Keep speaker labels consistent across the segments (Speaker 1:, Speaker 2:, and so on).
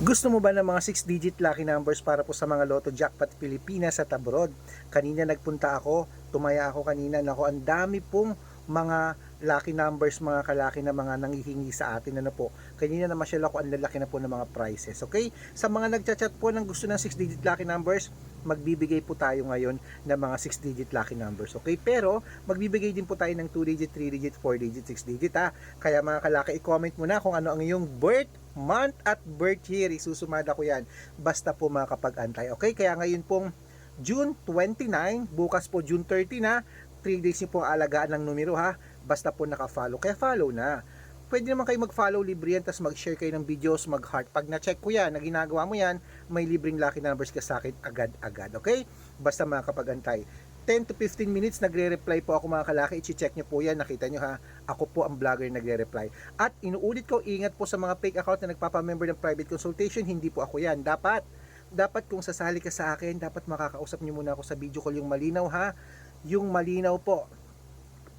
Speaker 1: Gusto mo ba ng mga 6-digit lucky numbers para po sa mga Lotto Jackpot Pilipinas at abroad? Kanina nagpunta ako, tumaya ako kanina, nako ang dami pong mga lucky numbers, mga kalaki na mga nangihingi sa atin ano po. Kanina na masyal ako, ang lalaki na po ng mga prices, okay? Sa mga nagchat-chat po ng gusto ng 6-digit lucky numbers, magbibigay po tayo ngayon ng mga 6-digit lucky numbers, okay? Pero, magbibigay din po tayo ng 2-digit, 3-digit, 4-digit, 6-digit ha. Kaya mga kalaki, i-comment mo na kung ano ang iyong birth month at birth year. Isusumada ko yan. Basta po makapag-antay, okay? Kaya ngayon pong June 29, bukas po June 30 na, 3 days niyo po ang alagaan ng numero ha. Basta po naka-follow. Kaya follow na. Pwede naman kayo mag-follow libre yan, tapos mag-share kayo ng videos, mag-heart. Pag na-check ko yan, na ginagawa mo yan, may libreng lucky numbers ka sa akin agad-agad. Okay? Basta makakapag-antay. 10 to 15 minutes nagre-reply po ako mga kalaki. I-check nyo po yan. Nakita nyo ha. Ako po ang vlogger na nagre-reply. At inuulit ko, ingat po sa mga fake account na nagpapamember ng private consultation. Hindi po ako yan. Dapat, dapat kung sasali ka sa akin, dapat makakausap nyo muna ako sa video call yung malinaw ha. Yung malinaw po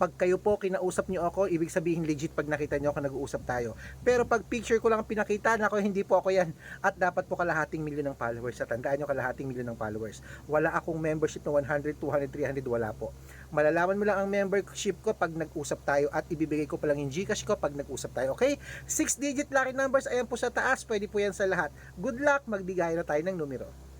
Speaker 1: pag kayo po kinausap niyo ako, ibig sabihin legit pag nakita niyo ako nag-uusap tayo. Pero pag picture ko lang ang pinakita, nako hindi po ako yan. At dapat po kalahating milyon ng followers. At tandaan niyo kalahating milyon ng followers. Wala akong membership na 100, 200, 300, wala po. Malalaman mo lang ang membership ko pag nag-usap tayo at ibibigay ko pa lang yung Gcash ko pag nag-usap tayo. Okay? 6 digit lucky numbers, ayan po sa taas, pwede po yan sa lahat. Good luck, magbigay na tayo ng numero.